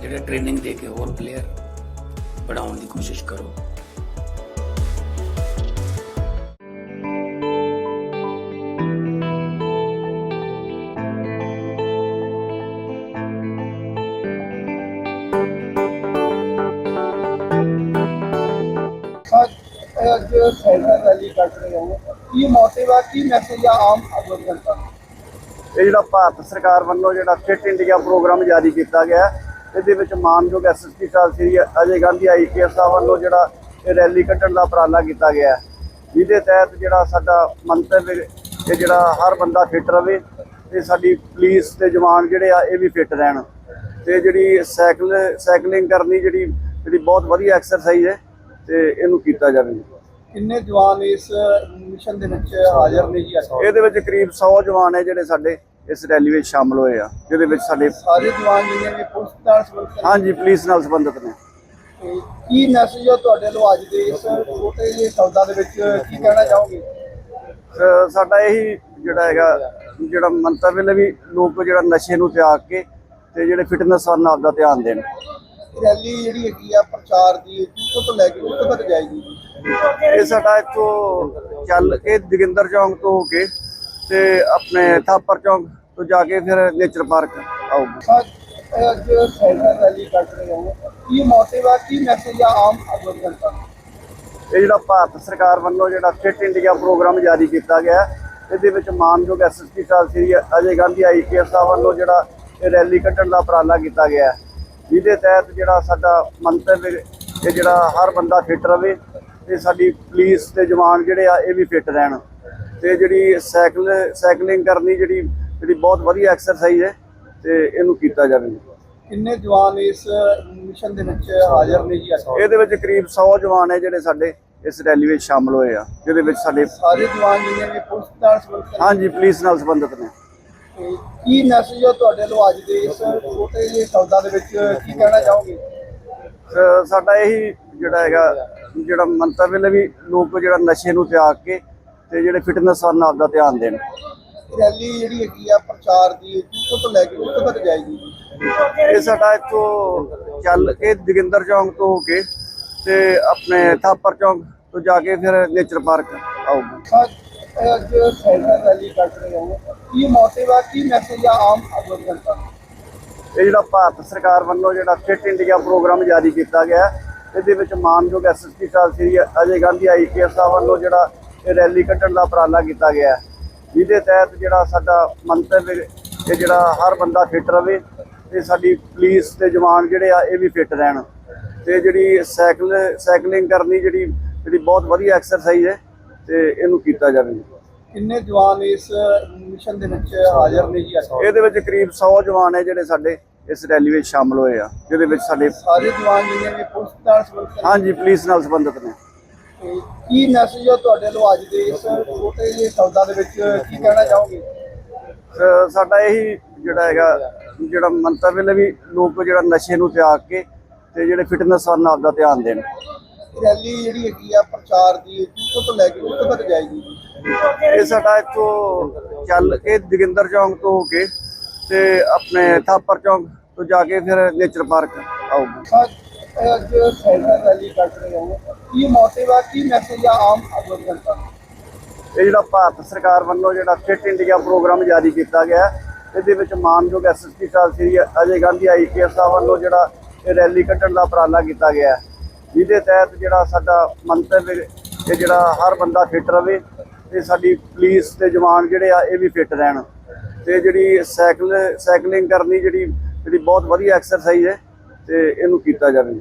ਜਿਹੜੇ ਟ੍ਰੇਨਿੰਗ ਦੇ ਕੇ ਹੋਰ ਪਲੇਅਰ ਬਣਾਉਣ ਦੀ ਕੋਸ਼ਿਸ਼ ਕਰੋ। ਅੱਜ ਅੱਜ ਸੈਂਟਰ ਰੈਲੀ ਕੱਢ ਰਹੇ ਹੋ। ਕੀ ਮੋਟਿਵ ਆ ਕੀ ਮੈਸੇਜ ਆ ਆਮ ਆਦਮੀ ਜਨਤਾ ਨੂੰ? ਇਹ ਜਿਹੜਾ ਭਾਰਤ ਸਰਕਾਰ ਵੱਲੋਂ ਜਿਹੜਾ ਫਿਟ ਇੰਡੀਆ ਪ੍ਰੋਗਰਾਮ ਜਾਰੀ ਕੀਤਾ ਗਿਆ ਹੈ, ਇਹਦੇ ਵਿੱਚ ਮਾਨਯੋਗ ਐਸਐਸਪੀ ਸਾਹਿਬ ਸ੍ਰੀ ਅਜੇ ਗਾਂਧੀ ਆਈਪੀਐਸ ਸਾਹਿਬ ਵੱਲੋਂ ਜਿਹੜਾ ਇਹ ਰੈਲੀ ਕੱਢਣ ਦਾ ਉਪਰਾਲਾ ਕੀਤਾ ਗਿਆ ਜਿਹਦੇ ਤਹਿਤ ਜਿਹੜਾ ਸਾਡਾ ਮੰਤਵ ਇਹ ਜਿਹੜਾ ਹਰ ਬੰਦਾ ਫਿਟ ਰਵੇ ਤੇ ਸਾਡੀ ਪੁਲਿਸ ਤੇ ਜਵਾਨ ਜਿਹੜੇ ਆ ਇਹ ਵੀ ਫਿਟ ਰਹਿਣ। ਤੇ ਜਿਹੜੀ ਸਾਈਕਲ ਸਾਈਕਲਿੰਗ ਕਰਨੀ ਜਿਹੜੀ ਜਿਹੜੀ ਬਹੁਤ ਵਧੀਆ ਐਕਸਰਸਾਈਜ਼ ਹੈ ਤੇ ਇਹਨੂੰ ਕੀਤਾ ਜਾਵੇ। ਕਿੰਨੇ ਜਵਾਨ ਇਸ ਮਿਸ਼ਨ ਦੇ ਵਿੱਚ ਹਾਜ਼ਰ ਨੇ ਜੀ ਇਹਦੇ ਵਿੱਚ ਕਰੀਬ 100 ਜਵਾਨ ਹੈ ਜਿਹੜੇ ਸਾਡੇ। ਇਸ ਰੈਲੀ ਵਿੱਚ ਸ਼ਾਮਲ ਹੋਏ ਆ ਜਿਹਦੇ ਵਿੱਚ ਸਾਡੇ ਸਾਰੇ ਜਵਾਨ ਜਿਹੜੇ ਨੇ ਪੁਲਿਸ ਨਾਲ ਸੰਬੰਧਿਤ। ਹਾਂਜੀ ਪੁਲਿਸ ਨਾਲ ਸੰਬੰਧਿਤ ਨੇ। ਤੇ ਕੀ ਮੈਸੇਜ ਆ ਤੁਹਾਡੇ ਵੱਲੋਂ ਅੱਜ ਦੇ ਇਸ ਛੋਟੇ ਜਿਹੇ ਸ਼ਬਦਾਂ ਦੇ ਵਿੱਚ? ਕੀ ਕਹਿਣਾ ਚਾਹੋਗੇ? ਅਹ ਸਾਡਾ ਇਹੀ ਜਿਹੜਾ ਹੈਗਾ ਜਿਹੜਾ ਮੰਤਵ ਹੈ ਵੀ ਲੋਕ ਜਿਹੜਾ ਨਸ਼ੇ ਨੂੰ ਤਿਆਗ ਕੇ ਤੇ ਜਿਹੜੇ ਫਿਟਨੈਸ ਵੱਲ ਆਪਦਾ ਧਿਆਨ ਦੇਣ। ਰੈਲੀ ਜਿਹੜੀ ਹੈਗੀ ਆ ਪ੍ਰਚਾਰ ਦੀ ਕਿੱਥੋਂ ਤੋਂ ਲੈ ਕੇ ਕਿੱਥੋਂ ਤੱਕ ਜਾਏਗੀ? ਇਹ ਸਾਡਾ ਇੱਥੋਂ ਚੱਲ ਕੇ ਜੋਗਿੰਦਰ ਚੌਂਕ ਤੋਂ ਹੋ ਕੇ ਤੇ ਆਪਣੇ ਥਾਪਰ ਚੌਂਕ ਤੋਂ ਜਾ ਕੇ ਫਿਰ ਨੇਚਰ ਪਾਰਕ ਆਊਗੀ। ਅੱਜ ਅੱਜ ਸੈਂਟਰ ਰੈਲੀ ਕੱਢ ਰਹੇ ਹੋ। ਕੀ ਮੋਟਿਵ ਆ ਕੀ ਮੈਸੇਜ ਆ ਆਮ ਆਦਮੀ ਜਨਤਾ ਨੂੰ ਇਹ ਜਿਹੜਾ ਭਾਰਤ ਸਰਕਾਰ ਵੱਲੋਂ ਜਿਹੜਾ ਫਿਟ ਇੰਡੀਆ ਪ੍ਰੋਗਰਾਮ ਜਾਰੀ ਕੀਤਾ ਗਿਆ ਇਹਦੇ ਵਿੱਚ ਮਾਨਯੋਗ ਐਸਐਸਪੀ ਸਾਹਿਬ ਸ੍ਰੀ ਅਜੇ ਗਾਂਧੀ ਆਈਪੀਐਸ ਸਾਹਿਬ ਵੱਲੋਂ ਜਿਹੜਾ ਇਹ ਰੈਲੀ ਕੱਢਣ ਦਾ ਉਪਰਾਲਾ ਕੀਤਾ ਗਿਆ ਜਿਹਦੇ ਤਹਿਤ ਜਿਹੜਾ ਸਾਡਾ ਮੰਤਵ ਇਹ ਜਿਹੜਾ ਹਰ ਬੰਦਾ ਫਿਟ ਰਵੇ ਤੇ ਸਾਡੀ ਪੁਲਿਸ ਤੇ ਜਵਾਨ ਜਿਹੜੇ ਆ ਇਹ ਵੀ ਫਿਟ ਰਹਿਣ। ਤੇ ਜਿਹੜੀ ਸਾਈਕਲ ਸਾਈਕਲਿੰਗ ਕਰਨੀ ਜਿਹੜੀ ਜਿਹੜੀ ਬਹੁਤ ਵਧੀਆ ਐਕਸਰਸਾਈਜ਼ ਹੈ ਤੇ ਇਹਨੂੰ ਕੀਤਾ ਜਾਵੇ। ਕਿੰਨੇ ਜਵਾਨ ਇਸ ਮਿਸ਼ਨ ਦੇ ਵਿੱਚ ਹਾਜ਼ਰ ਨੇ ਜੀ ਇਹਦੇ ਵਿੱਚ ਕਰੀਬ 100 ਜਵਾਨ ਹੈ ਜਿਹੜੇ ਸਾਡੇ ਇਸ ਰੈਲੀ ਵਿੱਚ ਸ਼ਾਮਲ ਹੋਏ ਆ ਜਿਹਦੇ ਵਿੱਚ ਸਾਡੇ ਸਾਰੇ ਜਵਾਨ ਜਿਹੜੇ ਨੇ ਪੁਲਿਸ ਨਾਲ ਸੰਬੰਧਿਤ। ਹਾਂਜੀ ਪੁਲਿਸ ਨਾਲ ਸੰਬੰਧਿਤ ਨੇ। ਕੀ ਮੈਸੇਜ ਆ ਤੁਹਾਡੇ ਵੱਲੋਂ ਅੱਜ ਦੇ ਇਸ ਛੋਟੇ ਜਿਹੇ ਸ਼ਬਦਾਂ ਦੇ ਵਿੱਚ? ਕੀ ਕਹਿਣਾ ਚਾਹੋਗੇ? ਸਾਡਾ ਇਹੀ ਜਿਹੜਾ ਹੈਗਾ ਜਿਹੜਾ ਮੰਤਵ ਹੈ ਵੀ ਲੋਕ ਜਿਹੜਾ ਨਸ਼ੇ ਨੂੰ ਤਿਆਗ ਕੇ ਤੇ ਜਿਹੜੇ ਫਿਟਨੈਸ ਵੱਲ ਆਪਦਾ ਧਿਆਨ ਦੇਣ। ਰੈਲੀ ਜਿਹੜੀ ਹੈਗੀ ਆ ਪ੍ਰਚਾਰ ਦੀ ਕਿੱਥੋਂ ਤੋਂ ਲੈ ਕੇ ਕਿੱਥੋਂ ਤੱਕ ਜਾਏਗੀ। ਇਹ ਸਾਡਾ ਇੱਥੋਂ ਚੱਲ ਕੇ ਜੋਗਿੰਦਰ ਚੌਂਕ ਤੋਂ ਹੋ ਕੇ ਤੇ ਆਪਣੇ ਥਾਪਰ ਚੌਂਕ ਤੋਂ ਜਾ ਕੇ ਫਿਰ ਨੇਚਰ ਪਾਰਕ ਆਊਗੀ। ਅੱਜ ਅੱਜ ਸੈਂਟਰ ਰੈਲੀ ਕੱਢ ਰਹੇ ਹੋ। ਕੀ ਮੋਟਿਵ ਆ ਕੀ ਮੈਸੇਜ ਆ ਆਮ ਆਦਮੀ ਜਨਤਾ ਨੂੰ? ਇਹ ਜਿਹੜਾ ਭਾਰਤ ਸਰਕਾਰ ਵੱਲੋਂ ਜਿਹੜਾ ਫਿਟ ਇੰਡੀਆ ਪ੍ਰੋਗਰਾਮ ਜਾਰੀ ਕੀਤਾ ਗਿਆ ਇਹਦੇ ਵਿੱਚ ਮਾਨਯੋਗ ਐਸਐਸਪੀ ਸਾਹਿਬ ਸ੍ਰੀ ਅਜੇ ਗਾਂਧੀ ਆਈਪੀਐਸ ਸਾਹਿਬ ਵੱਲੋਂ ਜਿਹੜਾ ਇਹ ਰੈਲੀ ਕੱਢਣ ਦਾ ਉਪਰਾਲਾ ਕੀਤਾ ਗਿਆ ਹੈ, ਜਿਹਦੇ ਤਹਿਤ ਜਿਹੜਾ ਸਾਡਾ ਮੰਤਵ ਇਹ ਜਿਹੜਾ ਹਰ ਬੰਦਾ ਫਿਟ ਰਵੇ ਤੇ ਸਾਡੀ ਪੁਲਿਸ ਤੇ ਜਵਾਨ ਜਿਹੜੇ ਆ ਇਹ ਵੀ ਫਿਟ ਰਹਿਣ। ਤੇ ਜਿਹੜੀ ਸਾਈਕਲ ਸਾਈਕਲਿੰਗ ਕਰਨੀ ਜਿਹੜੀ ਜਿਹੜੀ ਬਹੁਤ ਵਧੀਆ ਐਕਸਰਸਾਈਜ਼ ਹੈ ਤੇ ਇਹਨੂੰ ਕੀਤਾ ਜਾਵੇ। ਕਿੰਨੇ ਜਵਾਨ ਇਸ ਮਿਸ਼ਨ ਦੇ ਵਿੱਚ ਹਾਜ਼ਰ ਨੇ ਜੀ ਇਹਦੇ ਵਿੱਚ ਕਰੀਬ 100 ਜਵਾਨ ਹੈ ਜਿਹੜੇ ਸਾਡੇ ਇਸ ਰੈਲੀ ਵਿੱਚ ਸ਼ਾਮਲ ਹੋਏ ਆ ਜਿਹਦੇ ਵਿੱਚ ਸਾਡੇ ਸਾਰੇ ਜਵਾਨ ਜਿਹੜੇ ਨੇ ਪੁਲਿਸ ਨਾਲ ਸੰਬੰਧਿਤ। ਹਾਂਜੀ ਪੁਲਿਸ ਨਾਲ ਸੰਬੰਧਿਤ ਨੇ। ਕੀ ਮੈਸੇਜ ਆ ਤੁਹਾਡੇ ਵੱਲੋਂ ਅੱਜ ਦੇ ਇਸ ਛੋਟੇ ਜਿਹੇ ਸ਼ਬਦਾਂ ਦੇ ਵਿੱਚ? ਕੀ ਕਹਿਣਾ ਚਾਹੋਗੇ? ਸਾਡਾ ਇਹੀ ਜਿਹੜਾ ਹੈਗਾ ਜਿਹੜਾ ਮੰਤਵ ਹੈ ਵੀ ਲੋਕ ਜਿਹੜਾ ਨਸ਼ੇ ਨੂੰ ਤਿਆਗ ਕੇ ਤੇ ਜਿਹੜੇ ਫਿਟਨੈਸ ਵੱਲ ਆਪਦਾ ਧਿਆਨ ਦੇਣ। ਰੈਲੀ ਜਿਹੜੀ ਹੈਗੀ ਆ ਪ੍ਰਚਾਰ ਦੀ ਕਿੱਥੋਂ ਤੋਂ ਲੈ ਕੇ ਕਿੱਥੋਂ ਤੱਕ ਜਾਏਗੀ? ਇਹ ਸਾਡਾ ਇੱਥੋਂ ਚੱਲ ਕੇ ਜੋਗਿੰਦਰ ਚੌਂਕ ਤੋਂ ਹੋ ਕੇ ਤੇ ਆਪਣੇ ਥਾਪਰ ਚੌਂਕ ਤੋਂ ਜਾ ਕੇ ਫਿਰ ਨੇਚਰ ਪਾਰਕ ਆਊਗੀ। ਅੱਜ ਸੈਂਟਰ ਰੈਲੀ ਕੱਢ ਰਹੇ ਹੋ ਕੀ ਮੋਟਿਵ ਹੈ ਕੀ ਮੈਸੇਜ ਆ ਆਮ ਆਦਮੀ ਇਹ ਜਿਹੜਾ ਭਾਰਤ ਸਰਕਾਰ ਵੱਲੋਂ ਜਿਹੜਾ ਫਿਟ ਇੰਡੀਆ ਪ੍ਰੋਗਰਾਮ ਜਾਰੀ ਕੀਤਾ ਗਿਆ ਇਹਦੇ ਵਿੱਚ ਮਾਨਯੋਗ ਐਸਐਸਪੀ ਸਾਹਿਬ ਸ੍ਰੀ ਅਜੇ ਗਾਂਧੀ ਆਈਪੀਐਸ ਸਾਹਿਬ ਵੱਲੋਂ ਜਿਹੜਾ ਇਹ ਰੈਲੀ ਕੱਢਣ ਦਾ ਉਪਰਾਲਾ ਕੀਤਾ ਗਿਆ ਹੈ, ਜਿਹਦੇ ਤਹਿਤ ਜਿਹੜਾ ਸਾਡਾ ਮੰਤਵ ਇਹ ਜਿਹੜਾ ਹਰ ਬੰਦਾ ਫਿਟ ਰਵੇ ਤੇ ਸਾਡੀ ਪੁਲਿਸ ਤੇ ਜਵਾਨ ਜਿਹੜੇ ਆ ਇਹ ਵੀ ਫਿਟ ਰਹਿਣ। ਤੇ ਜਿਹੜੀ ਸਾਈਕਲ ਸਾਈਕਲਿੰਗ ਕਰਨੀ ਜਿਹੜੀ ਜਿਹੜੀ ਬਹੁਤ ਵਧੀਆ ਐਕਸਰਸਾਈਜ਼ ਹੈ ਤੇ ਇਹਨੂੰ ਕੀਤਾ ਜਾਵੇ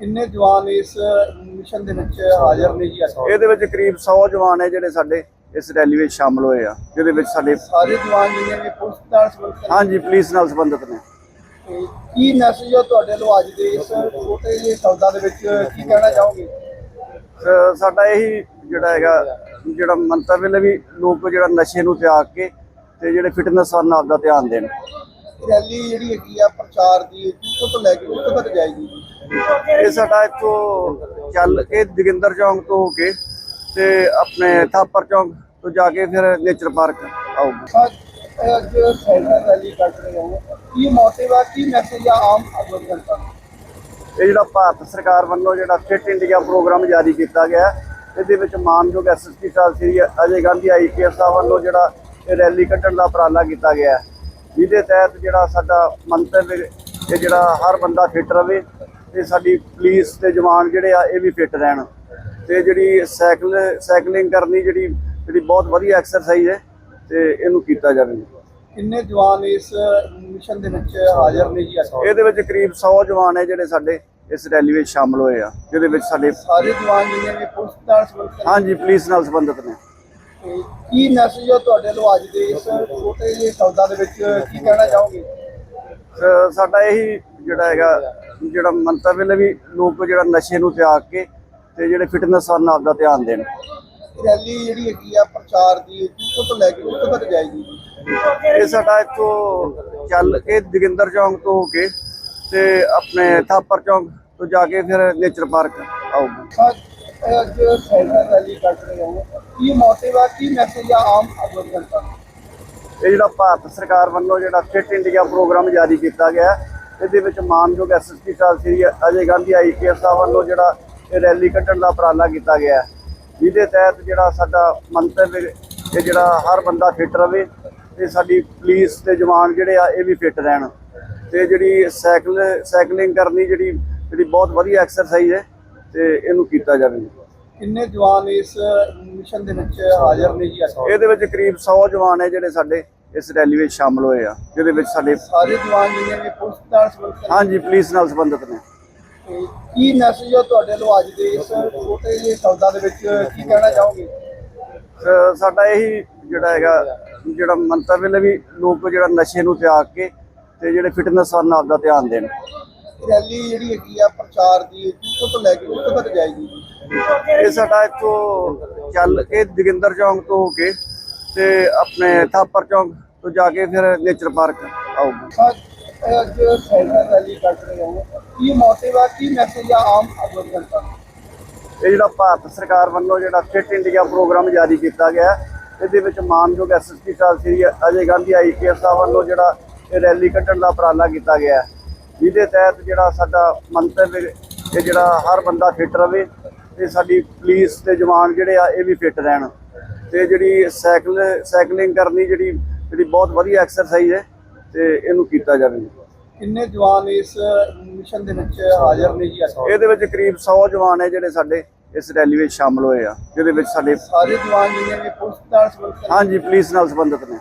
ਕਿੰਨੇ ਜਵਾਨ ਇਸ ਮਿਸ਼ਨ ਦੇ ਵਿੱਚ ਹਾਜ਼ਰ ਨੇ ਜੀ ਇਹਦੇ ਵਿੱਚ ਕਰੀਬ 100 ਜਵਾਨ ਹੈ ਜਿਹੜੇ ਸਾਡੇ ਇਸ ਰੈਲੀ ਵਿੱਚ ਸ਼ਾਮਲ ਹੋਏ ਆ ਜਿਹਦੇ ਵਿੱਚ ਸਾਡੇ ਸਾਰੇ ਜਵਾਨ ਜਿਹੜੇ ਨੇ ਪੁਲਿਸ ਨਾਲ ਸੰਬੰਧਿਤ। ਹਾਂਜੀ ਪੁਲਿਸ ਨਾਲ ਸੰਬੰਧਿਤ ਨੇ। ਤੇ ਕੀ ਮੈਸੇਜ ਆ ਤੁਹਾਡੇ ਵੱਲੋਂ ਅੱਜ ਦੇ ਇਸ ਛੋਟੇ ਜਿਹੇ ਸ਼ਬਦਾਂ ਦੇ ਵਿੱਚ? ਕੀ ਕਹਿਣਾ ਚਾਹੋਗੇ? ਅਹ ਸਾਡਾ ਇਹੀ ਜਿਹੜਾ ਹੈਗਾ ਜਿਹੜਾ ਮੰਤਵ ਹੈ ਵੀ ਲੋਕ ਜਿਹੜਾ ਨਸ਼ੇ ਨੂੰ ਤਿਆਗ ਕੇ ਤੇ ਜਿਹੜੇ ਫਿਟਨੈਸ ਵੱਲ ਆਪਦਾ ਧਿਆਨ ਦੇਣ। ਰੈਲੀ ਜਿਹੜੀ ਹੈਗੀ ਆ ਪ੍ਰਚਾਰ ਦੀ ਕਿੱਥੋਂ ਤੋਂ ਲੈ ਕੇ ਕਿੱਥੋਂ ਤੱਕ ਜਾਏਗੀ। ਇਹ ਸਾਡਾ ਇੱਥੋਂ ਚੱਲ ਕੇ ਜੋਗਿੰਦਰ ਚੌਂਕ ਤੋਂ ਹੋ ਕੇ ਤੇ ਆਪਣੇ ਥਾਪਰ ਚੌਂਕ ਤੋਂ ਜਾ ਕੇ ਫਿਰ ਨੇਚਰ ਪਾਰਕ ਆਊਗੀ। ਇਹ ਅੱਜ ਸੈਂਟਰ ਰੈਲੀ ਕੱਢ ਰਹੇ ਹੋ। ਕੀ ਮੋਟਿਵ ਹੈ ਕੀ ਮੈਸੇਜ ਆ ਆਮ ਆਦਮੀ ਜਨਤਾ ਨੂੰ ਇਹ ਜਿਹੜਾ ਭਾਰਤ ਸਰਕਾਰ ਵੱਲੋਂ ਜਿਹੜਾ ਫਿਟ ਇੰਡੀਆ ਪ੍ਰੋਗਰਾਮ ਜਾਰੀ ਕੀਤਾ ਗਿਆ ਇਹਦੇ ਵਿੱਚ ਮਾਨਯੋਗ ਐਸਐਸਪੀ ਸਾਹਿਬ ਸ੍ਰੀ ਅਜੇ ਗਾਂਧੀ ਆਈਪੀਐਸ ਸਾਹਿਬ ਵੱਲੋਂ ਜਿਹੜਾ ਇਹ ਰੈਲੀ ਕੱਢਣ ਦਾ ਉਪਰਾਲਾ ਕੀਤਾ ਗਿਆ। ਜਿਹਦੇ ਤਹਿਤ ਜਿਹੜਾ ਸਾਡਾ ਮੰਤਵ ਇਹ ਜਿਹੜਾ ਹਰ ਬੰਦਾ ਫਿਟ ਰਵੇ ਤੇ ਸਾਡੀ ਪੁਲਿਸ ਤੇ ਜਵਾਨ ਜਿਹੜੇ ਆ ਇਹ ਵੀ ਫਿਟ ਰਹਿਣ। ਤੇ ਜਿਹੜੀ ਸਾਈਕਲ ਸਾਈਕਲਿੰਗ ਕਰਨੀ ਜਿਹੜੀ ਜਿਹੜੀ ਬਹੁਤ ਵਧੀਆ ਐਕਸਰਸਾਈਜ਼ ਹੈ ਤੇ ਇਹਨੂੰ ਕੀਤਾ ਜਾਵੇ। ਕਿੰਨੇ ਜਵਾਨ ਇਸ ਮਿਸ਼ਨ ਦੇ ਵਿੱਚ ਹਾਜ਼ਰ ਨੇ ਜੀ ਇਹਦੇ ਵਿੱਚ ਕਰੀਬ 100 ਜਵਾਨ ਹੈ ਜਿਹੜੇ ਸਾਡੇ ਇਸ ਰੈਲੀ ਵਿੱਚ ਸ਼ਾਮਲ ਹੋਏ ਆ ਜਿਹਦੇ ਵਿੱਚ ਸਾਡੇ ਸਾਰੇ ਜਵਾਨ ਜਿਹੜੇ ਨੇ ਪੁਲਿਸ ਨਾਲ ਸੰਬੰਧਿਤ। ਹਾਂਜੀ ਪੁਲਿਸ ਨਾਲ ਸੰਬੰਧਿਤ ਨੇ। ਕੀ ਮੈਸੇਜ ਆ ਤੁਹਾਡੇ ਵੱਲੋਂ ਅੱਜ ਦੇ ਇਸ ਛੋਟੇ ਜਿਹੇ ਸ਼ਬਦਾਂ ਦੇ ਵਿੱਚ? ਕੀ ਕਹਿਣਾ ਚਾਹੋਗੇ? ਸਾਡਾ ਇਹੀ ਜਿਹੜਾ ਹੈਗਾ ਜਿਹੜਾ ਮੰਤਵ ਹੈ ਵੀ ਲੋਕ ਜਿਹੜਾ ਨਸ਼ੇ ਨੂੰ ਤਿਆਗ ਕੇ ਤੇ ਜਿਹੜੇ ਫਿਟਨੈਸ ਵੱਲ ਆਪਦਾ ਧਿਆਨ ਦੇਣ। ਰੈਲੀ ਜਿਹੜੀ ਹੈਗੀ ਆ ਪ੍ਰਚਾਰ ਦੀ ਕਿੱਥੋਂ ਤੋਂ ਲੈ ਕੇ ਕਿੱਥੋਂ ਤੱਕ ਜਾਏਗੀ? ਇਹ ਸਾਡਾ ਇੱਥੋਂ ਚੱਲ ਕੇ ਜੋਗਿੰਦਰ ਚੌਂਕ ਤੋਂ ਹੋ ਕੇ ਤੇ ਆਪਣੇ ਥਾਪਰ ਚੌਂਕ ਤੋਂ ਜਾ ਕੇ ਫਿਰ ਨੇਚਰ ਪਾਰਕ ਆਊਗੀ। ਅੱਜ ਸਾਈਕਲ ਰੈਲੀ ਕੱਢ ਰਹੇ ਹੋ ਕੀ ਮੋਟਿਵ ਹੈ ਕੀ ਮੈਸੇਜ ਆ ਆਮ ਆਦਮੀ ਜਨਤਾ ਇਹ ਜਿਹੜਾ ਭਾਰਤ ਸਰਕਾਰ ਵੱਲੋਂ ਜਿਹੜਾ ਫਿਟ ਇੰਡੀਆ ਪ੍ਰੋਗਰਾਮ ਜਾਰੀ ਕੀਤਾ ਗਿਆ ਇਹਦੇ ਵਿੱਚ ਮਾਨਯੋਗ ਐਸਐਸਪੀ ਸਾਹਿਬ ਸ੍ਰੀ ਅਜੇ ਗਾਂਧੀ ਆਈਪੀਐਸ ਸਾਹਿਬ ਵੱਲੋਂ ਜਿਹੜਾ ਇਹ ਰੈਲੀ ਕੱਢਣ ਦਾ ਉਪਰਾਲਾ ਕੀਤਾ ਗਿਆ ਹੈ, ਜਿਹਦੇ ਤਹਿਤ ਜਿਹੜਾ ਸਾਡਾ ਮੰਤਵ ਇਹ ਜਿਹੜਾ ਹਰ ਬੰਦਾ ਫਿਟ ਰਵੇ ਤੇ ਸਾਡੀ ਪੁਲਿਸ ਤੇ ਜਵਾਨ ਜਿਹੜੇ ਆ ਇਹ ਵੀ ਫਿਟ ਰਹਿਣ। ਤੇ ਜਿਹੜੀ ਸਾਈਕਲ ਸਾਈਕਲਿੰਗ ਕਰਨੀ ਜਿਹੜੀ ਜਿਹੜੀ ਬਹੁਤ ਵਧੀਆ ਐਕਸਰਸਾਈਜ਼ ਹੈ ਤੇ ਇਹਨੂੰ ਕੀਤਾ ਜਾਵੇ ਕਿੰਨੇ ਜਵਾਨ ਇਸ ਮਿਸ਼ਨ ਦੇ ਵਿੱਚ ਹਾਜ਼ਰ ਨੇ ਜੀ ਇਹਦੇ ਵਿੱਚ ਕਰੀਬ 100 ਜਵਾਨ ਹੈ ਜਿਹੜੇ ਸਾਡੇ ਇਸ ਰੈਲੀ ਵਿੱਚ ਸ਼ਾਮਲ ਹੋਏ ਆ ਜਿਹਦੇ ਵਿੱਚ ਸਾਡੇ ਸਾਰੇ ਜਵਾਨ ਜਿਹੜੇ ਨੇ ਪੁਲਿਸ ਨਾਲ ਸੰਬੰਧਿਤ। ਹਾਂਜੀ ਪੁਲਿਸ ਨਾਲ ਸੰਬੰਧਿਤ ਨੇ। ਤੇ ਕੀ ਮੈਸੇਜ ਆ ਤੁਹਾਡੇ ਵੱਲੋਂ ਅੱਜ ਦੇ ਇਸ ਛੋਟੇ ਜਿਹੇ ਸ਼ਬਦਾਂ ਦੇ ਵਿੱਚ? ਕੀ ਕਹਿਣਾ ਚਾਹੋਗੇ? ਅਹ ਸਾਡਾ ਇਹੀ ਜਿਹੜਾ ਹੈਗਾ ਜਿਹੜਾ ਮੰਤਵ ਹੈ ਵੀ ਲੋਕ ਜਿਹੜਾ ਨਸ਼ੇ ਨੂੰ ਤਿਆਗ ਕੇ ਤੇ ਜਿਹੜੇ ਫਿਟਨੈਸ ਵੱਲ ਆਪਦਾ ਧਿਆਨ ਦੇਣ। ਰੈਲੀ ਜਿਹੜੀ ਹੈਗੀ ਆ ਪ੍ਰਚਾਰ ਦੀ ਕਿੱਥੋਂ ਤੋਂ ਲੈ ਕੇ ਕਿੱਥੋਂ ਤੱਕ ਜਾਏਗੀ। ਇਹ ਸਾਡਾ ਇੱਥੋਂ ਚੱਲ ਕੇ ਜੋਗਿੰਦਰ ਚੌਂਕ ਤੋਂ ਹੋ ਕੇ ਤੇ ਆਪਣੇ ਥਾਪਰ ਚੌਂਕ ਤੋਂ ਜਾ ਕੇ ਫਿਰ ਨੇਚਰ ਪਾਰਕ ਆਊਗੀ। ਇਹ ਅੱਜ ਸੈਂਟਰ ਰੈਲੀ ਕੱਢ ਰਹੇ ਹੋ। ਕੀ ਮੋਟਿਵ ਹੈ ਕੀ ਮੈਸੇਜ ਆ ਆਮ ਆਦਮੀ ਜਨਤਾ ਨੂੰ? ਇਹ ਜਿਹੜਾ ਭਾਰਤ ਸਰਕਾਰ ਵੱਲੋਂ ਜਿਹੜਾ ਫਿਟ ਇੰਡੀਆ ਪ੍ਰੋਗਰਾਮ ਜਾਰੀ ਕੀਤਾ ਗਿਆ ਇਹਦੇ ਵਿੱਚ ਮਾਨਯੋਗ ਐਸਐਸਪੀ ਸਾਹਿਬ ਸ੍ਰੀ ਅਜੇ ਗਾਂਧੀ ਆਈਪੀਐਸ ਸਾਹਿਬ ਵੱਲੋਂ ਜਿਹੜਾ ਇਹ ਰੈਲੀ ਕੱਢਣ ਦਾ ਉਪਰਾਲਾ ਕੀਤਾ ਗਿਆ। ਜਿਹਦੇ ਤਹਿਤ ਜਿਹੜਾ ਸਾਡਾ ਮੰਤਵ ਇਹ ਜਿਹੜਾ ਹਰ ਬੰਦਾ ਫਿਟ ਰਵੇ ਤੇ ਸਾਡੀ ਪੁਲਿਸ ਤੇ ਜਵਾਨ ਜਿਹੜੇ ਆ ਇਹ ਵੀ ਫਿਟ ਰਹਿਣ। ਤੇ ਜਿਹੜੀ ਸਾਈਕਲ ਸਾਈਕਲਿੰਗ ਕਰਨੀ ਜਿਹੜੀ ਜਿਹੜੀ ਬਹੁਤ ਵਧੀਆ ਐਕਸਰਸਾਈਜ਼ ਹੈ ਤੇ ਇਹਨੂੰ ਕੀਤਾ ਜਾਵੇ। ਕਿੰਨੇ ਜਵਾਨ ਇਸ ਮਿਸ਼ਨ ਦੇ ਵਿੱਚ ਹਾਜ਼ਰ ਨੇ ਜੀ ਇਹਦੇ ਵਿੱਚ ਕਰੀਬ 100 ਜਵਾਨ ਹੈ ਜਿਹੜੇ ਸਾਡੇ ਇਸ ਰੈਲੀ ਵਿੱਚ ਸ਼ਾਮਲ ਹੋਏ ਆ ਜਿਹਦੇ ਵਿੱਚ ਸਾਡੇ ਸਾਰੇ ਜਵਾਨ ਜਿਹੜੇ ਪੁਲਿਸ ਨਾਲ ਸੰਬੰਧਿਤ। ਹਾਂਜੀ ਪੁਲਿਸ ਨਾਲ ਸੰਬੰਧਿਤ ਨੇ।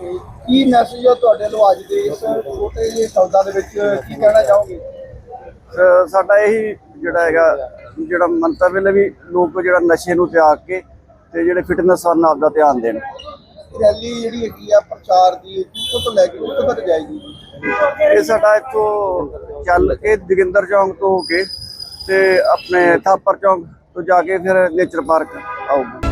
ਕੀ ਮੈਸੇਜ ਆ ਤੁਹਾਡੇ ਵੱਲੋਂ ਅੱਜ ਦੇ ਇਸ ਛੋਟੇ ਜਿਹੇ ਸ਼ਬਦਾਂ ਦੇ ਵਿੱਚ? ਕੀ ਕਹਿਣਾ ਚਾਹੋਗੇ? ਸਾਡਾ ਇਹੀ ਜਿਹੜਾ ਹੈਗਾ ਜਿਹੜਾ ਮੰਤਵ ਹੈ ਵੀ ਲੋਕ ਜਿਹੜਾ ਨਸ਼ੇ ਨੂੰ ਤਿਆਗ ਕੇ ਤੇ ਜਿਹੜੇ ਫਿਟਨੈਸ ਵੱਲ ਆਪਦਾ ਧਿਆਨ ਦੇਣ। ਰੈਲੀ ਜਿਹੜੀ ਹੈਗੀ ਆ ਪ੍ਰਚਾਰ ਦੀ ਕਿੱਥੋਂ ਤੋਂ ਲੈ ਕੇ ਕਿੱਥੋਂ ਤੱਕ ਜਾਏਗੀ? ਇਹ ਸਾਡਾ ਇੱਥੋਂ ਚੱਲ ਕੇ ਜੋਗਿੰਦਰ ਚੌਂਕ ਤੋਂ ਹੋ ਕੇ ਤੇ ਆਪਣੇ ਥਾਪਰ ਚੌਂਕ ਤੋਂ ਜਾ ਕੇ ਫਿਰ ਨੇਚਰ ਪਾਰਕ ਆਊਗੀ।